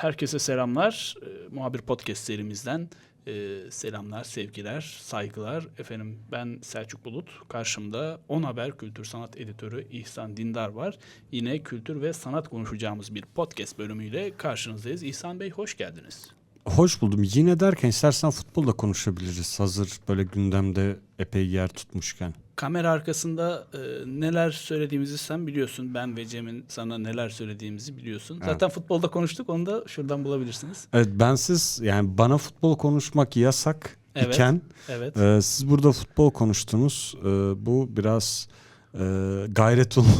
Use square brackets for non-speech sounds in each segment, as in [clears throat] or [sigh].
Herkese selamlar. E, Muhabir Podcast serimizden e, selamlar, sevgiler, saygılar. Efendim ben Selçuk Bulut. Karşımda On Haber Kültür Sanat Editörü İhsan Dindar var. Yine kültür ve sanat konuşacağımız bir podcast bölümüyle karşınızdayız. İhsan Bey hoş geldiniz. Hoş buldum. Yine derken istersen futbolda konuşabiliriz. Hazır böyle gündemde epey yer tutmuşken. Kamera arkasında e, neler söylediğimizi sen biliyorsun. Ben ve Cem'in sana neler söylediğimizi biliyorsun. Evet. Zaten futbolda konuştuk. Onu da şuradan bulabilirsiniz. Evet bensiz yani bana futbol konuşmak yasak Evet. iken Evet. e, siz burada futbol konuştunuz. E, bu biraz e, gayretul [laughs]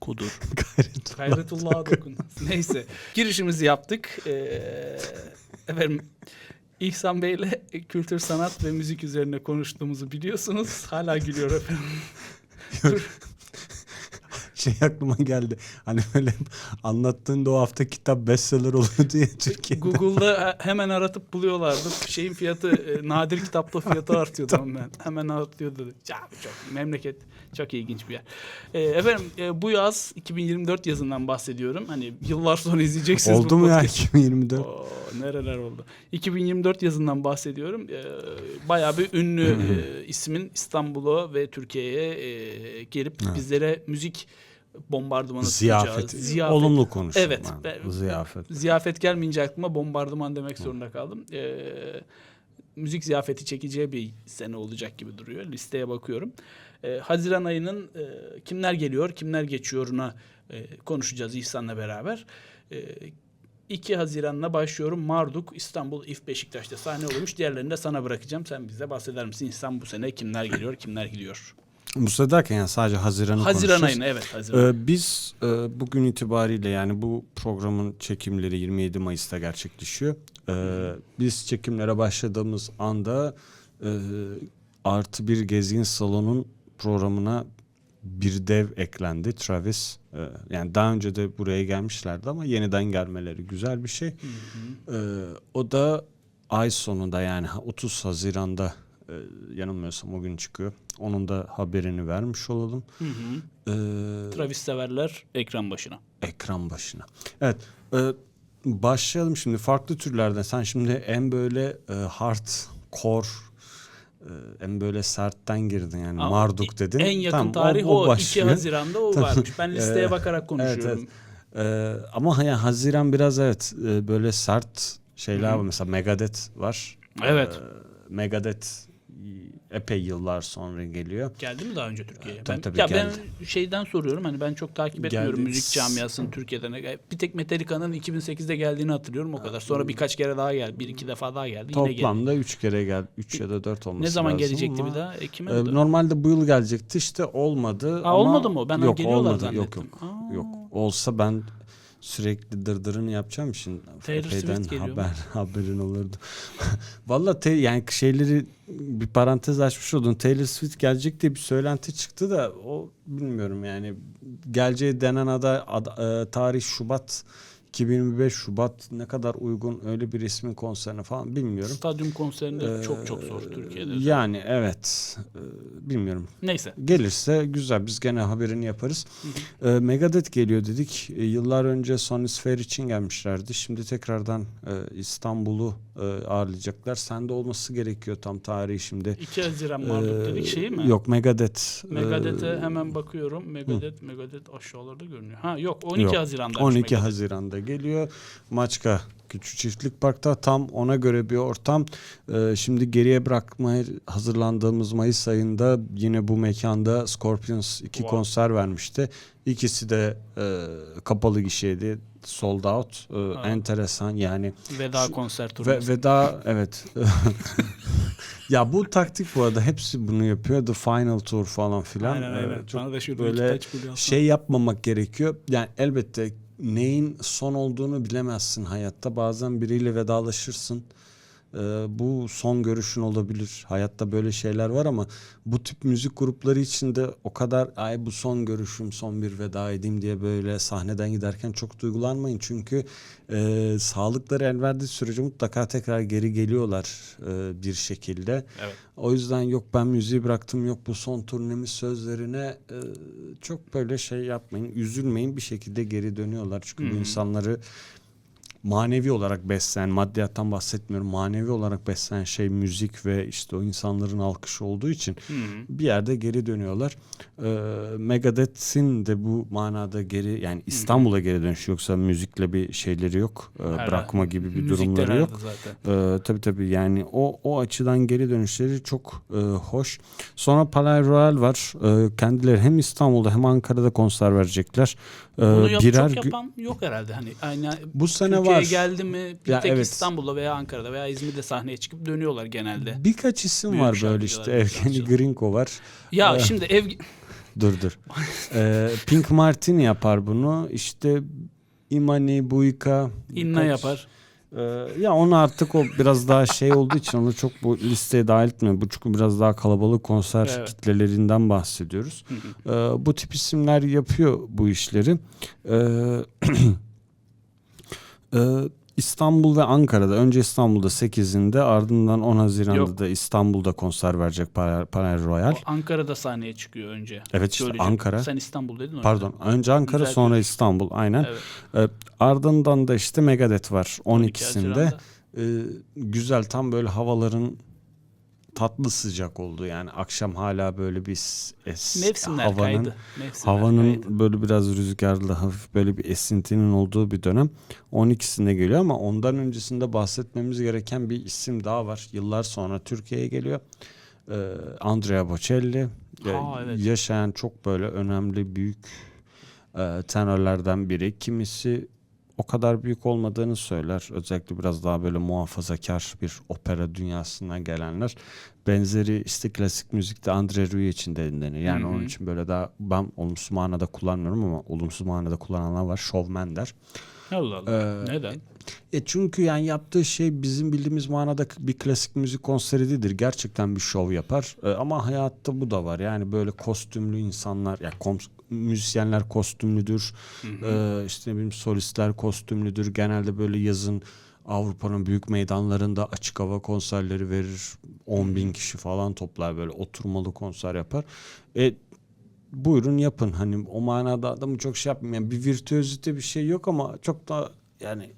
Kudur. gayretullah. Gayretullah'a dokun. [laughs] Neyse. Girişimizi yaptık. Ee, efendim İhsan Bey'le [laughs] kültür, sanat ve müzik üzerine konuştuğumuzu biliyorsunuz. Hala gülüyor efendim. [laughs] şey aklıma geldi. Hani böyle anlattığında o hafta kitap bestseller oluyordu ya [laughs] Türkiye'de. Google'da he- hemen aratıp buluyorlardı. Şeyin fiyatı, e, nadir kitapta fiyatı artıyordu hemen. Hemen artıyordu. Ya çok memleket çok ilginç bir yer. Ee, efendim e, bu yaz 2024 yazından bahsediyorum. Hani yıllar sonra izleyeceksiniz Oldu mu ya podcast'i. 2024? Oo, nereler oldu. 2024 yazından bahsediyorum. Ee, bayağı bir ünlü e, ismin İstanbul'a ve Türkiye'ye e, gelip Evet. bizlere müzik bombardımanı Ziyafet. sunacağı. Ziyafet. Olumlu konuştum Evet, ben. ben- Ziyafet. Ziyafet gelmeyince aklıma bombardıman demek zorunda kaldım. Ee, müzik ziyafeti çekeceği bir sene olacak gibi duruyor. Listeye bakıyorum. Ee, Haziran ayının e, kimler geliyor, kimler geçiyoruna e, konuşacağız İhsan'la beraber. Ee, 2 Haziran'la başlıyorum. Marduk, İstanbul, İF Beşiktaş'ta sahne olmuş. Diğerlerini de sana bırakacağım. Sen bize bahseder misin İhsan bu sene kimler geliyor, kimler gidiyor? Bu sefer derken yani sadece Haziran'ı Haziran ayını evet Haziran. Ee, biz e, bugün itibariyle yani bu programın çekimleri 27 Mayıs'ta gerçekleşiyor. Ee, biz çekimlere başladığımız anda e, artı bir gezgin salonun programına bir dev eklendi Travis. Ee, yani daha önce de buraya gelmişlerdi ama yeniden gelmeleri güzel bir şey. Hı hı. Ee, o da ay sonunda yani 30 Haziran'da e, yanılmıyorsam o gün çıkıyor. Onun da haberini vermiş olalım. Hı hı. Ee, Travis severler ekran başına. ekran başına. Evet. e, başlayalım şimdi farklı türlerden. Sen şimdi en böyle e, hardcore e, en böyle sertten girdin yani Ama Marduk dedin. En yakın Tamam, tarih o, 2 başlıyor. Haziran'da o varmış. Ben [laughs] listeye Ee, bakarak konuşuyorum. Ee, ama yani Haziran biraz evet e, böyle sert şeyler Hı. var. Mesela Megadeth var. Evet. Ee, Megadeth epey yıllar sonra geliyor. Geldi mi daha önce Türkiye'ye? Tabii, Ben, tabii ya geldi. ben şeyden soruyorum hani ben çok takip etmiyorum Geldi. müzik camiasını Türkiye'den. Bir tek Metallica'nın 2008'de geldiğini hatırlıyorum o kadar. Sonra birkaç kere daha geldi. Bir iki defa daha geldi. Yine geldi. Toplamda 3 kere gel 3 ya da 4 olması Ne zaman lazım gelecekti ama, bir daha? Ekim'e e, normalde bu yıl gelecekti işte olmadı. Aa, ama olmadı mı? Ben yok geliyorlar olmadı. Yok zannettim. yok. Aa. Yok. Olsa ben sürekli dırdırını yapacağım için Taylor Swift geliyor mu? haber [laughs] haberin olurdu. [laughs] Valla te, yani şeyleri bir parantez açmış oldun. Taylor Swift gelecek diye bir söylenti çıktı da o bilmiyorum yani geleceği denen aday ad- e, tarih Şubat 2025 Şubat ne kadar uygun öyle bir resmin konserine falan bilmiyorum. Stadyum konserinde Ee, çok çok zor Türkiye'de. Yani evet Ee, bilmiyorum. Neyse. Gelirse güzel biz gene haberini yaparız. Ee, Megadeth geliyor dedik. Ee, yıllar önce Sony Sphere için gelmişlerdi. Şimdi tekrardan e, İstanbul'u e, ağırlayacaklar. Sende olması gerekiyor tam tarihi şimdi. 2 Haziran Marduk dedik Ee, şey mi? Yok Megadeth. Megadeth'e e, hemen bakıyorum. Megadeth, Megadeth aşağılarda görünüyor. Ha yok 12 Yok, Haziran'da. 12 Haziran'da geliyor. Maçka Küçük Çiftlik Park'ta tam ona göre bir ortam. Ee, şimdi geriye bırakmaya hazırlandığımız Mayıs ayında yine bu mekanda Scorpions iki Wow. konser vermişti. İkisi de e, kapalı gişeydi. Sold out. Ee, Ha. enteresan yani. Veda Şu- konser turnesi. ve daha evet. [laughs] ya bu taktik bu arada hepsi bunu yapıyor. The Final Tour falan filan. Aynen Ee, aynen. çok Bana da şurada böyle şey yapmamak gerekiyor. Yani elbette neyin son olduğunu bilemezsin hayatta. Bazen biriyle vedalaşırsın. Ee, bu son görüşün olabilir. Hayatta böyle şeyler var ama bu tip müzik grupları içinde o kadar ay bu son görüşüm, son bir veda edeyim diye böyle sahneden giderken çok duygulanmayın. Çünkü e, sağlıkları el verdiği sürece mutlaka tekrar geri geliyorlar e, bir şekilde. Evet. O yüzden yok ben müziği bıraktım yok bu son turnemiz sözlerine e, çok böyle şey yapmayın. Üzülmeyin bir şekilde geri dönüyorlar. Çünkü bu insanları manevi olarak besleyen, maddiyattan bahsetmiyorum. Manevi olarak besleyen şey müzik ve işte o insanların alkışı olduğu için bir yerde geri dönüyorlar. Ee, Megadeth'in de bu manada geri yani İstanbul'a geri dönüş yoksa müzikle bir şeyleri yok. Ee, Herhalde. bırakma gibi bir Müzik durumları yok. zaten. Ee, tabii tabii yani o o açıdan geri dönüşleri çok e, hoş. Sonra Palais Royal var. Ee, kendileri hem İstanbul'da hem Ankara'da konser verecekler. Ee, Bunu yap, birer çok yapan yok herhalde. Hani aynı bu sene Türkiye'ye var. geldi mi bir Ya tek evet. İstanbul'da veya Ankara'da veya İzmir'de sahneye çıkıp dönüyorlar genelde. Birkaç isim Büyük var böyle işte. Evgeni. Grinko var. Ya Ee, şimdi ev [laughs] Dur dur. Ee, Pink Martini yapar bunu. İşte Imani, Buika. inna birkaç- yapar. Ee, ya onu artık o biraz daha şey olduğu için onu çok bu listeye dahil etmiyorum. Bu çünkü biraz daha kalabalık konser Evet. kitlelerinden bahsediyoruz. Ee, bu tip isimler yapıyor bu işleri. Ee, [clears throat] e, İstanbul ve Ankara'da önce İstanbul'da 8'inde ardından 10 Haziran'da Yok. da İstanbul'da konser verecek Panel, Royal. O Ankara'da sahneye çıkıyor önce. Evet işte Söyleyecek. Ankara. Sen İstanbul dedin o Pardon önce Ankara Güzel sonra bir- İstanbul aynen. Evet. Ardından da işte Megadeth var 12 12'sinde. Haziran'da. Ee, güzel tam böyle havaların tatlı sıcak oldu yani akşam hala böyle bir es, Mevsimler havanın kaydı. Mevsimler havanın kaydı. böyle biraz rüzgarlı hafif böyle bir esintinin olduğu bir dönem 12'sinde geliyor ama ondan öncesinde bahsetmemiz gereken bir isim daha var yıllar sonra Türkiye'ye geliyor ee, Andrea Bocelli Ee, Aa, evet. yaşayan çok böyle önemli büyük e, tenörlerden biri kimisi o kadar büyük olmadığını söyler. Özellikle biraz daha böyle muhafazakar bir opera dünyasından gelenler. Benzeri işte klasik müzikte Andre Rieu için de denir. Yani Hı hı. onun için böyle daha ben olumsuz manada kullanmıyorum ama olumsuz manada kullananlar var. Şovmen der. Allah Allah. Ee, Neden? E çünkü yani yaptığı şey bizim bildiğimiz manada bir klasik müzik konseri değildir. Gerçekten bir şov yapar. E, ama hayatta bu da var. Yani böyle kostümlü insanlar, ya kom- müzisyenler kostümlüdür. E, işte ne bileyim solistler kostümlüdür. Genelde böyle yazın Avrupa'nın büyük meydanlarında açık hava konserleri verir. 10 bin kişi falan toplar böyle oturmalı konser yapar. E buyurun yapın. Hani o manada adamı çok şey yapmayın. Yani bir virtüözite bir şey yok ama çok da yani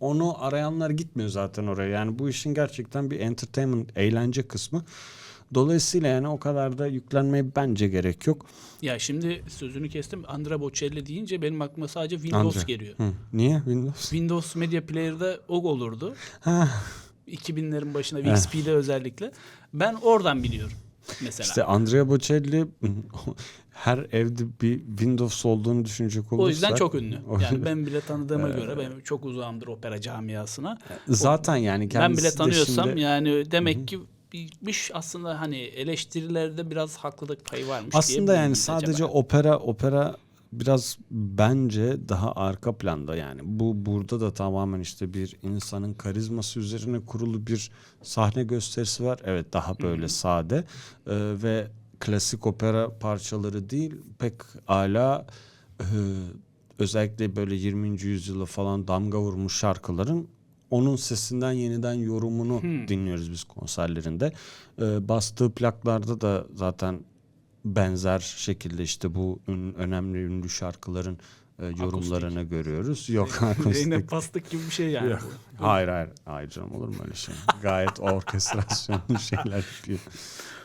onu arayanlar gitmiyor zaten oraya. Yani bu işin gerçekten bir entertainment, eğlence kısmı. Dolayısıyla yani o kadar da yüklenmeye bence gerek yok. Ya şimdi sözünü kestim. Andrea Bocelli deyince benim aklıma sadece Windows Andre. geliyor. Hı. Niye Windows? Windows Media Player'da o olurdu. Ha, 2000'lerin başına XP'de özellikle. Ben oradan biliyorum mesela. işte Andrea Bocelli her evde bir Windows olduğunu düşünecek olursak. o yüzden çok ünlü. Yani ben bile tanıdığıma göre ben çok uzağımdır opera camiasına. Zaten yani Ben kendisi bile de tanıyorsam şimdi- yani demek ki bir aslında hani eleştirilerde biraz haklılık payı varmış diye Aslında yani sadece acaba. opera opera biraz bence daha arka planda yani bu burada da tamamen işte bir insanın karizması üzerine kurulu bir sahne gösterisi var. Evet daha böyle sade Ee, ve klasik opera parçaları değil pek ala e, özellikle böyle 20. yüzyıla falan damga vurmuş şarkıların onun sesinden yeniden yorumunu dinliyoruz biz konserlerinde. Ee, bastığı plaklarda da zaten benzer şekilde işte bu ün- önemli ünlü şarkıların e, yorumlarını görüyoruz. Yok akustik. Zeynep Bastık gibi bir şey yani. Yok. Hayır hayır. Hayır canım olur mu öyle şey? Gayet orkestrasyonlu [laughs] şeyler yapıyor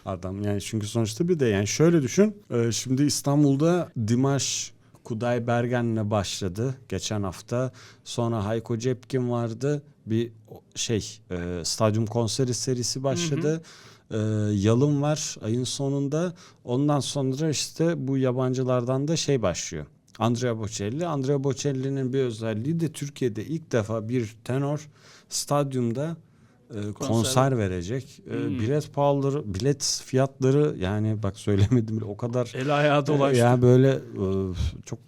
adam. Yani çünkü sonuçta bir de yani şöyle düşün. e, Şimdi İstanbul'da Dimash Kuday Bergen'le başladı geçen hafta. Sonra Hayko Cepkin vardı. Bir şey e, stadyum konseri serisi başladı. E, Yalın var ayın sonunda. Ondan sonra işte bu yabancılardan da şey başlıyor. Andrea Bocelli. Andrea Bocelli'nin bir özelliği de Türkiye'de ilk defa bir tenor stadyumda e, konser. verecek. E, Hmm. bilet pahalıları, bilet fiyatları yani bak söylemedim bile o kadar El ayağı e, dolaştı. yani böyle e, çok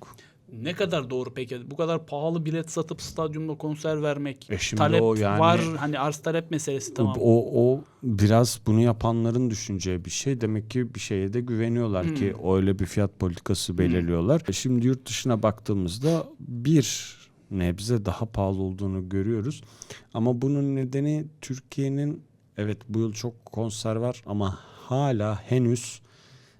Ne kadar doğru peki? Bu kadar pahalı bilet satıp stadyumda konser vermek. E şimdi talep o yani- var. Hani arz talep meselesi tamam. O, o biraz bunu yapanların düşüneceği bir şey. Demek ki bir şeye de güveniyorlar Hmm. ki öyle bir fiyat politikası belirliyorlar. E Şimdi yurt dışına baktığımızda bir nebze daha pahalı olduğunu görüyoruz. Ama bunun nedeni Türkiye'nin evet bu yıl çok konser var ama hala henüz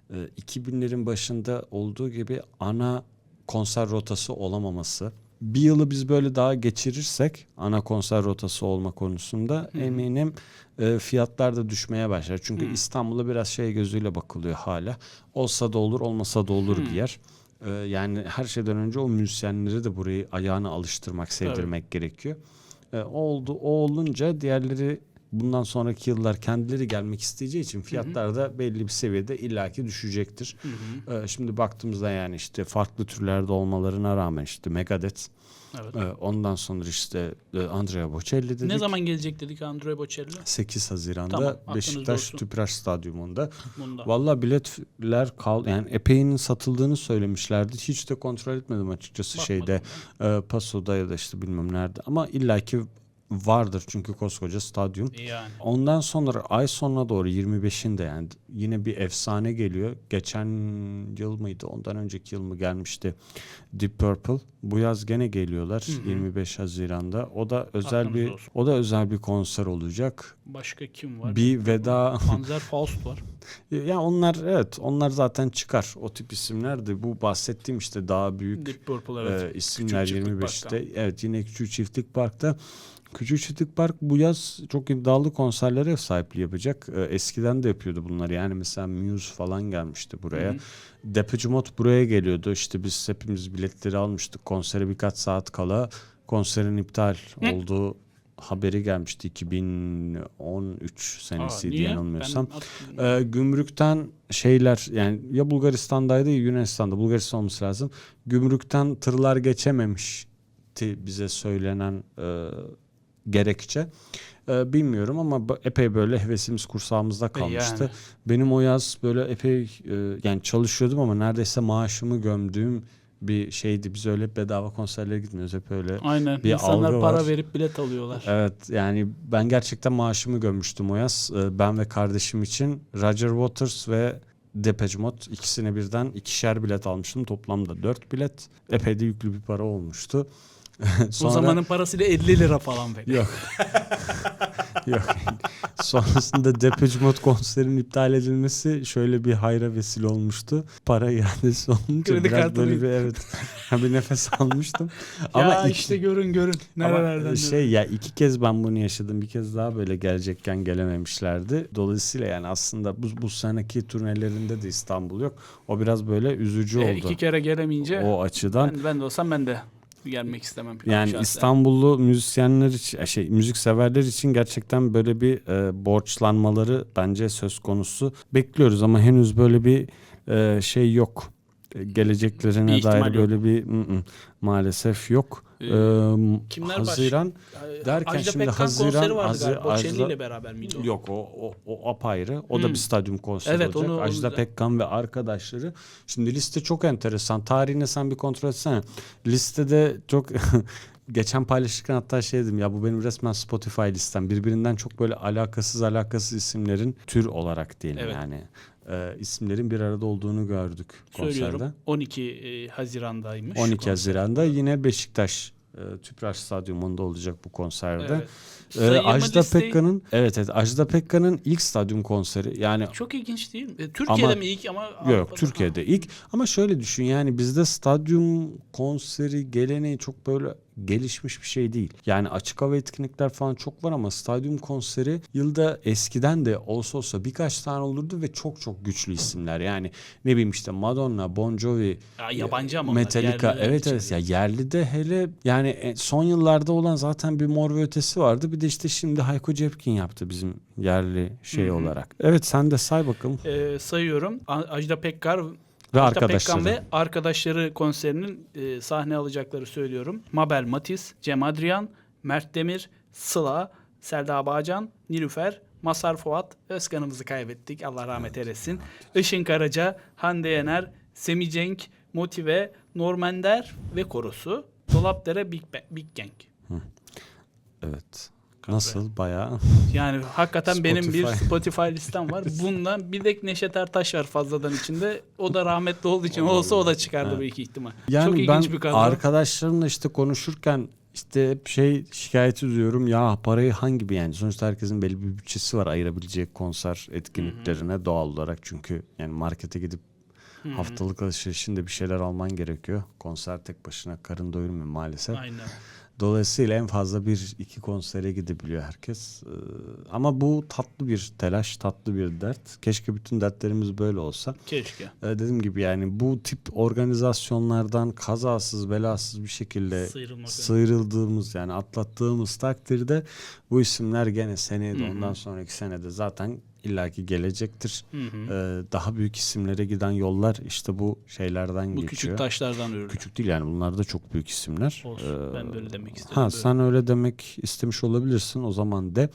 e, 2000'lerin başında olduğu gibi ana konser rotası olamaması. Bir yılı biz böyle daha geçirirsek ana konser rotası olma konusunda eminim e, fiyatlar da düşmeye başlar. Çünkü İstanbul'a biraz şey gözüyle bakılıyor hala. Olsa da olur, olmasa da olur bir yer. E, yani her şeyden önce o müzisyenleri de burayı ayağına alıştırmak, sevdirmek gerekiyor. E, o oldu, o olunca diğerleri bundan sonraki yıllar kendileri gelmek isteyeceği için fiyatlar da belli bir seviyede illaki düşecektir. E, şimdi baktığımızda yani işte farklı türlerde olmalarına rağmen işte Megadeth, Evet. e, ondan sonra işte e, Andrea Bocelli dedik. Ne zaman gelecek dedik Andrea Bocelli? 8 Haziran'da Tamam, Beşiktaş. Tüpraş Stadyumunda. Bunda. Vallahi biletler kal yani epeyinin satıldığını söylemişlerdi. Hiç de kontrol etmedim açıkçası Bakmadım şeyde e, Paso'da ya da işte bilmem nerede ama illaki vardır çünkü koskoca stadyum. Yani. Ondan sonra ay sonuna doğru 25'inde yani yine bir efsane geliyor. Geçen yıl mıydı ondan önceki yıl mı gelmişti Deep Purple. Bu yaz gene geliyorlar 25 Haziran'da. O da özel Aklınızda bir olsun. o da özel bir konser olacak. Başka kim var? Bir veda [laughs] Panzer Faust var. [laughs] ya onlar evet onlar zaten çıkar. O tip isimler de bu bahsettiğim işte daha büyük Deep Purple evet. e, isimler Küçük Çiftlik 25'te. Evet yine Küçük Çiftlik Park'ta. Küçük Çiftlik Park bu yaz çok iddialı konserlere ev sahipliği yapacak. E, eskiden de yapıyordu bunları. Yani mesela Muse falan gelmişti buraya. Hı hı. Depeche Mode buraya geliyordu. İşte biz hepimiz biletleri almıştık. Konsere birkaç saat kala konserin iptal Hı. olduğu haberi gelmişti 2013 Aa, senesiydi niye? yanılmıyorsam. Ben Ee, gümrükten şeyler yani ya Bulgaristan'daydı ya Yunanistan'da Bulgaristan olması lazım. Gümrükten tırlar geçememişti bize söylenen e, gerekçe. E, bilmiyorum ama epey böyle hevesimiz kursağımızda kalmıştı. yani. Benim o yaz böyle epey e, yani çalışıyordum ama neredeyse maaşımı gömdüğüm bir şeydi. Biz öyle bedava konserlere gitmiyoruz hep öyle. Aynen. bir İnsanlar algı para var. verip bilet alıyorlar. Evet yani ben gerçekten maaşımı gömmüştüm o yaz. Ee, Ben ve kardeşim için Roger Waters ve Depeche Mode ikisine birden ikişer bilet almıştım. Toplamda dört bilet. Epey de yüklü bir para olmuştu. [laughs] O zamanın parasıyla 50 lira falan böyle. Yok. [laughs] Yok. Sonrasında Depeche Mode konserinin iptal edilmesi şöyle bir hayra vesile olmuştu. Para iadesi olunca Kredi biraz böyle bir evet [laughs] bir nefes almıştım. Ama Ama ya iki- işte görün görün. Ama Nerelerden şey ya iki kez ben bunu yaşadım. Bir kez daha böyle gelecekken gelememişlerdi. Dolayısıyla yani aslında bu, bu seneki turnelerinde de İstanbul yok. O biraz böyle üzücü E, oldu. iki kere gelemeyince o açıdan. ben, ben de olsam ben de gelmek istemem. Yani şahsen. İstanbullu müzisyenler için şey müzik severler için gerçekten böyle bir e, borçlanmaları bence söz konusu. Bekliyoruz ama henüz böyle bir e, şey yok. E, Bir Geleceklerine ihtimal dair yok. böyle bir ı, ı, maalesef yok. Ee, kimler baş- Haziran Ee, derken Ajda şimdi Pekkan Haziran- vardı Hazi- galiba. Bocelli Ajda- ile beraber miydi o? Yok o, o, o apayrı. O da Hmm. bir stadyum konseri Evet, olacak. onu- Ajda da- Pekkan ve arkadaşları. Şimdi liste çok enteresan. Tarihine sen bir kontrol etsene. Listede çok [laughs] geçen paylaşırken hatta şey dedim ya bu benim resmen Spotify listem. Birbirinden çok böyle alakasız alakasız isimlerin tür olarak diyelim Evet. yani. e, isimlerin bir arada olduğunu gördük Söylüyorum. konserde. 12 e, Haziran'daymış. 12 konser. Haziran'da yine Beşiktaş e, Tüpraş Stadyumunda olacak bu konserde. Evet. Sayımı Ajda listeyi- Pekkan'ın evet evet Ajda Pekkan'ın ilk stadyum konseri yani Çok ilginç değil mi? E, Türkiye'de Ama- mi ilk ama yok Avrupa'da- Türkiye'de ilk ama şöyle düşün yani bizde stadyum konseri geleneği çok böyle gelişmiş bir şey değil. Yani açık hava etkinlikler falan çok var ama stadyum konseri yılda eskiden de olsa olsa birkaç tane olurdu ve çok çok güçlü isimler. Yani ne bileyim işte Madonna, Bon Jovi, Ya, yabancı ama Metallica evet evet ya yerli de hele yani e, son yıllarda olan zaten bir mor ve ötesi vardı. Bir de işte şimdi Hayko Cepkin yaptı bizim yerli şey Hı hı. olarak. Evet sen de say bakalım. E, sayıyorum. Ajda Pekkar Ve Ajda arkadaşları. Pekkan ve arkadaşları konserinin e, sahne alacakları söylüyorum. Mabel Matiz, Cem Adrian, Mert Demir, Sıla, Selda Bağcan, Nilüfer, Masar Fuat, Özkan'ımızı kaybettik. Allah rahmet eylesin. Işın Karaca, Hande Yener, Semih Cenk, Motive, Normender ve korosu. Dolapdere Big, Ba- Big Gang. Evet. Nasıl bayağı Yani hakikaten benim bir Spotify. Listem var. [laughs] Bundan bir de Neşet Ertaş var fazladan içinde. O da rahmetli olduğu için olsa o da çıkardı Evet. büyük ihtimal. Yani Çok ilginç ben bir kadro. arkadaşlarımla işte konuşurken işte hep şey şikayeti duyuyorum ya parayı hangi bir yani sonuçta herkesin belli bir bütçesi var ayırabileceği konser etkinliklerine doğal olarak çünkü yani markete gidip Hı hı. haftalık alışverişinde bir şeyler alman gerekiyor. Konser tek başına karın doyurmuyor maalesef. Aynen. Dolayısıyla en fazla bir iki konsere gidebiliyor herkes. Ee, ama bu tatlı bir telaş, tatlı bir dert. Keşke bütün dertlerimiz böyle olsa. Keşke. Ee, dediğim gibi yani bu tip organizasyonlardan kazasız belasız bir şekilde Sıyrılmak. sıyrıldığımız yani atlattığımız takdirde bu isimler gene seneye de ondan sonraki senede zaten illaki gelecektir. Hı hı. Ee, daha büyük isimlere giden yollar işte bu şeylerden Bu geçiyor. küçük taşlardan örülür. Küçük değil yani bunlar da çok büyük isimler. Olsun. Ee, ben böyle demek istedim. Ha Böyle. sen öyle demek istemiş olabilirsin o zaman de.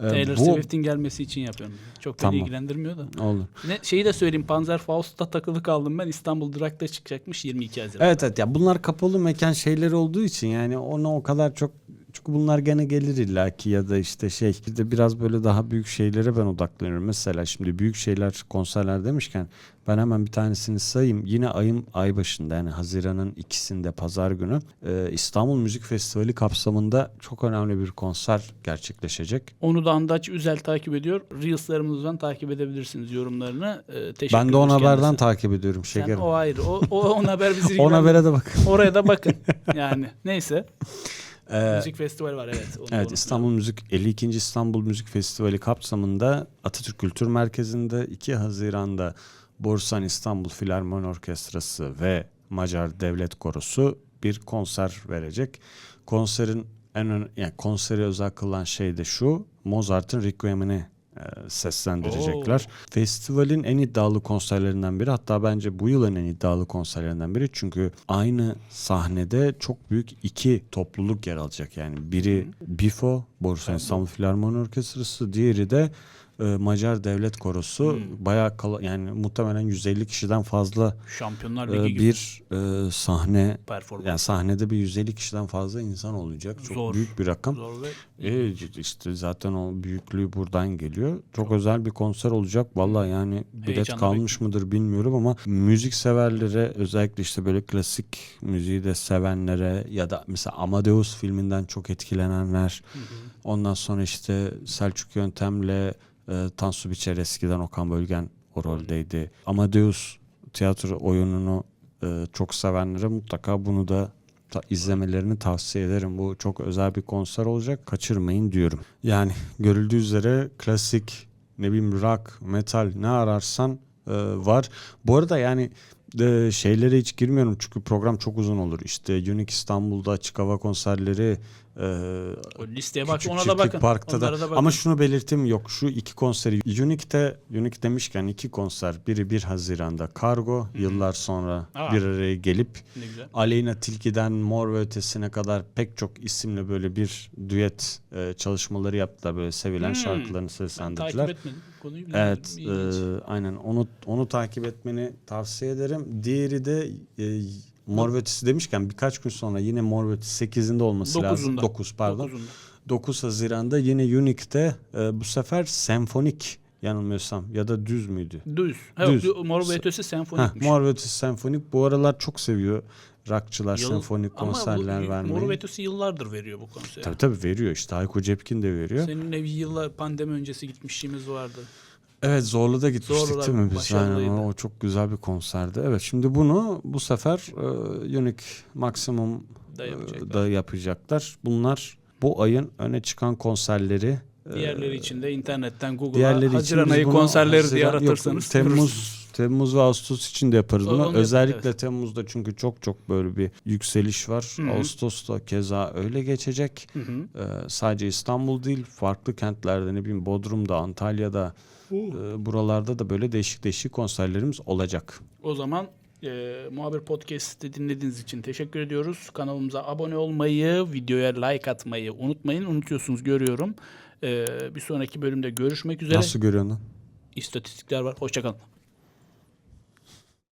Ee, Taylor bu Swift'in gelmesi için yapıyorum. Çok beni Tamam. ilgilendirmiyor da. olur. Ne şeyi de söyleyeyim. Panzer Faust'ta takılı kaldım ben. İstanbul Durak'ta çıkacakmış 22 Haziran. Evet evet ya bunlar kapalı mekan şeyleri olduğu için yani ona o kadar çok çünkü bunlar gene gelir illaki ya da işte şey bir de biraz böyle daha büyük şeylere ben odaklanıyorum. Mesela şimdi büyük şeyler konserler demişken ben hemen bir tanesini sayayım. Yine ayın ay başında yani Haziran'ın ikisinde pazar günü e, İstanbul Müzik Festivali kapsamında çok önemli bir konser gerçekleşecek. Onu da Andaç Üzel takip ediyor. Reels'larımızdan takip edebilirsiniz yorumlarını. Ee, teşekkür Ben de on haberden takip ediyorum Sen şekerim. o ayrı. O, o on haber bizi [laughs] On habere de bakın. Oraya da bakın. Yani neyse. Ee, Müzik festivali var evet. Onu Evet. İstanbul Müzik 52. İstanbul Müzik Festivali kapsamında Atatürk Kültür Merkezi'nde 2 Haziran'da Borsan İstanbul Filarmoni Orkestrası ve Macar Devlet Korosu bir konser verecek. Konserin en ön, yani konseri özel kılan şey de şu. Mozart'ın Requiem'ini e, seslendirecekler. Festivalin en iddialı konserlerinden biri hatta bence bu yılın en iddialı konserlerinden biri. Çünkü aynı sahnede çok büyük iki topluluk yer alacak. Yani biri BIFO, Borsa İstanbul Filarmoni Orkestrası, diğeri de e, Macar Devlet Korosu. Bayağı kala, yani muhtemelen 150 kişiden fazla Şampiyonlar e, Ligi gibi bir e, sahne performans. yani sahnede bir 150 kişiden fazla insan olacak. Çok Zor. büyük bir rakam. Zor ve E, işte zaten o büyüklüğü buradan geliyor. Çok, özel bir konser olacak. Vallahi yani bilet Heyecanla kalmış mıdır bilmiyorum ama müzik severlere özellikle işte böyle klasik müziği de sevenlere ya da mesela Amadeus filminden çok etkilenenler. Ondan sonra işte Selçuk Yöntem'le e, Tansu Biçer eskiden Okan Bölgen o roldeydi. Amadeus tiyatro oyununu e, çok sevenlere mutlaka bunu da ta- izlemelerini tavsiye ederim. Bu çok özel bir konser olacak. Kaçırmayın diyorum. Yani görüldüğü üzere klasik ne bileyim rock, metal ne ararsan e, var. Bu arada yani e, şeylere hiç girmiyorum çünkü program çok uzun olur. İşte Unique İstanbul'da açık hava konserleri e, o listeye bak ona da bakın. Park'ta da. Onlara bakın. Ama şunu belirteyim yok şu iki konseri Unique'te Unique demişken iki konser biri 1 Haziran'da Kargo yıllar sonra Aa. bir araya gelip. Aleyna Tilki'den Mor ve Ötesi'ne kadar pek çok isimle böyle bir düet e, çalışmaları yaptılar böyle sevilen Hmm. şarkılarını seslendirdiler. Konuyu. Evet, e, aynen onu onu takip etmeni tavsiye ederim. Diğeri de e, Mor ve Ötesi demişken birkaç gün sonra yine Mor ve Ötesi 8'inde olması lazım. Dokuzunda. 9 pardon. Dokuzunda. 9 Haziran'da yine Unique'de e, bu sefer senfonik yanılmıyorsam ya da düz müydü? Düz. Evet, Düz. Mor ve Ötesi Heh, senfonikmiş. Mor ve Ötesi senfonik bu aralar çok seviyor rockçılar Yıl- senfonik Ama bu- konserler Mor vermeyi. ve Ötesi yıllardır veriyor bu konseri. Tabii tabii veriyor işte Hayko Cepkin de veriyor. Senin evi yıllar pandemi öncesi gitmişliğimiz vardı. Evet Zorlu'da gitmiştik Zorlu'da değil mi biz? başarılıydı. Aynen, o çok güzel bir konserdi. Evet şimdi bunu bu sefer e, Unique Maximum Da e, yapacaklar. da yapacaklar. Bunlar bu ayın öne çıkan konserleri. e, Diğerleri için de internetten Google'a Haziran ayı konserleri diye Haziran- yok, aratırsanız Temmuz. Temmuz ve Ağustos için de yaparız O- bunu. Özellikle yaparız. Temmuz'da çünkü çok çok böyle bir yükseliş var. Hı hı. Ağustos'ta keza öyle geçecek. Hı hı. Ee, sadece İstanbul değil, farklı kentlerde ne bileyim Bodrum'da, Antalya'da, e, buralarda da böyle değişik değişik konserlerimiz olacak. O zaman e, Muhabir Podcast'ı dinlediğiniz için teşekkür ediyoruz. Kanalımıza abone olmayı, videoya like atmayı unutmayın. Unutuyorsunuz görüyorum. E, bir sonraki bölümde görüşmek üzere. Nasıl görüyorsun? İstatistikler var. Hoşçakalın.